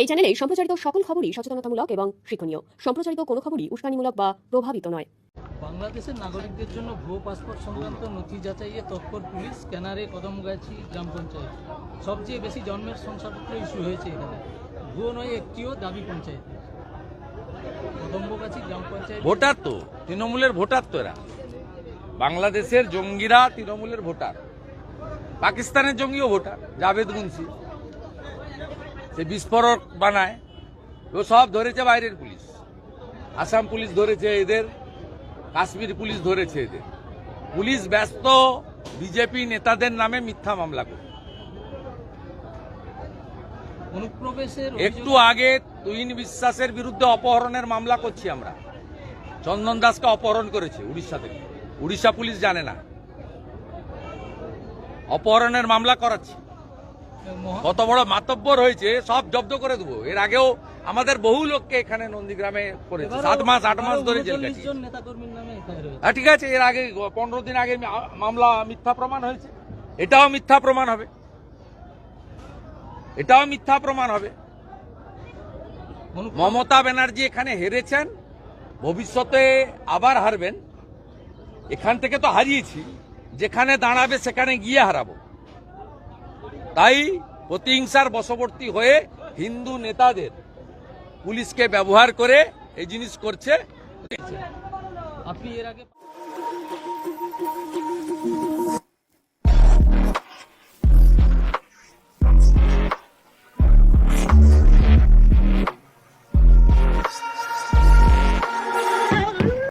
এই চ্যানেলে সম্প্রচারিত সকল খবরই সচেতনতামূলক এবং শিক্ষণীয়। সম্প্রচারিত কোনো খবরই উস্কানিমূলক বা প্রভাবিত নয়। বাংলাদেশের নাগরিকদের জন্য ভুয়ো পাসপোর্ট সংক্রান্ত নথি যাচাইয়ে তৎপর পুলিশ স্ক্যানারে কদমগাছি গ্রাম পঞ্চায়েত। সবচেয়ে বেশি জন্মের শংসাপত্র ইস্যু হয়েছে এখানে। ভুয়ো নয় একটিও দাবি পঞ্চায়েত। কদম্বগাছি গ্রাম পঞ্চায়েত ভোটার তো তৃণমূলের ভোটার তো এরা। বাংলাদেশের জঙ্গিরা তৃণমূলের ভোটার। পাকিস্তানের জঙ্গিও ভোটার জাভেদ মুন্সি। সে বিস্ফোরক বানায় ও সব ধরেছে বাইরের পুলিশ। আসাম পুলিশ ধরেছে এদের কাশ্মীর পুলিশ ধরেছে এদের। পুলিশ ব্যস্ত বিজেপি নেতাদের নামে মিথ্যা মামলা করে। অনুপ্রবেশের একটু আগে তুহিন বিশ্বাসের বিরুদ্ধে অপহরণের মামলা করছি আমরা। চন্দন দাসকে অপহরণ করেছে উড়িষ্যা থেকে। উড়িষ্যা পুলিশ জানে না। অপহরণের মামলা করাচ্ছি। কত বড় মাতব্বর হয়েছে সব জব্দ করে দেবো। এর আগেও আমাদের বহু লোককে এখানে নন্দীগ্রামে করেছে। সাত মাস আট মাস ধরে জেল 39 কাটিয়েছে। জন নেতাকর্মীর নামে এফআইআর হয়েছে হ্যাঁ ঠিক আছে এর আগে পনেরো দিন আগে মামলা মিথ্যা প্রমাণ হয়েছে। এটাও মিথ্যা প্রমাণ হবে। এটাও মিথ্যা প্রমাণ হবে। মমতা ব্যানার্জি এখানে হেরেছেন ভবিষ্যতে আবার হারবেন। এখান থেকে তো হারিয়েছি। যেখানে দাঁড়াবে সেখানে গিয়ে হারাবো। তাই প্রতিহিংসার বশবর্তী হয়ে হিন্দু নেতাদের পুলিশকে ব্যবহার করে এই জিনিস করছে। আপনি এর আগে